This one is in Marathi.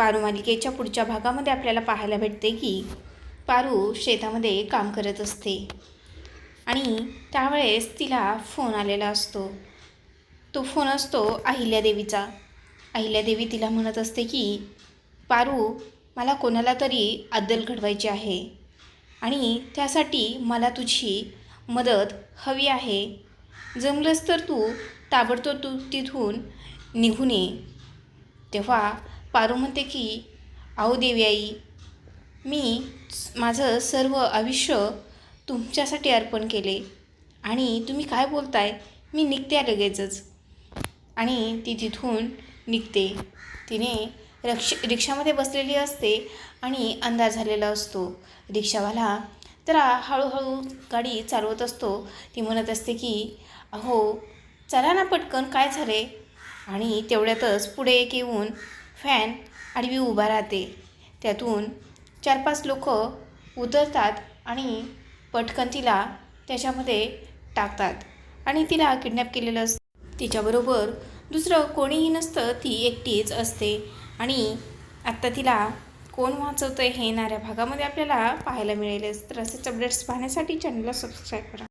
पारू मालिकेच्या पुढच्या भागामध्ये आपल्याला पाहायला भेटते की पारू शेतामध्ये काम करत असते. आणि त्यावेळेस तिला फोन आलेला असतो. तो फोन असतो अहिल्यादेवीचा. अहिल्यादेवी तिला म्हणत असते की पारू मला कोणाला तरी अद्दल घडवायची आहे. आणि त्यासाठी मला तुझी मदत हवी आहे. जमलंच तर तू ताबडतोब तू तिथून निघून ये. तेव्हा पारू म्हणते की आओ देवी आई मी माझं सर्व आयुष्य तुमच्यासाठी अर्पण केले. आणि तुम्ही काय बोलताय? मी निघते लगेचच. आणि ती तिथून निघते. तिने रक्ष रिक्षामध्ये बसलेली असते आणि अंधार झालेला असतो. रिक्षावाला तर हळूहळू गाडी चालवत असतो. ती म्हणत असते की अहो चला ना पटकन काय झाले आणि तेवढ्यातच पुढे एक येऊन फॅन आडवी उभा राहते. त्यातून चार पाच लोक उतरतात आणि पटकन तिला त्याच्यामध्ये टाकतात आणि तिला किडनॅप केलेलं असतं. तिच्याबरोबर दुसरं कोणीही नसतं ती एकटीच असते आणि आत्ता तिला कोण वाचवतं हे येणाऱ्या भागामध्ये आपल्याला पाहायला मिळेलच. तर असेच अपडेट्स पाहण्यासाठी चॅनलला सबस्क्राईब करा.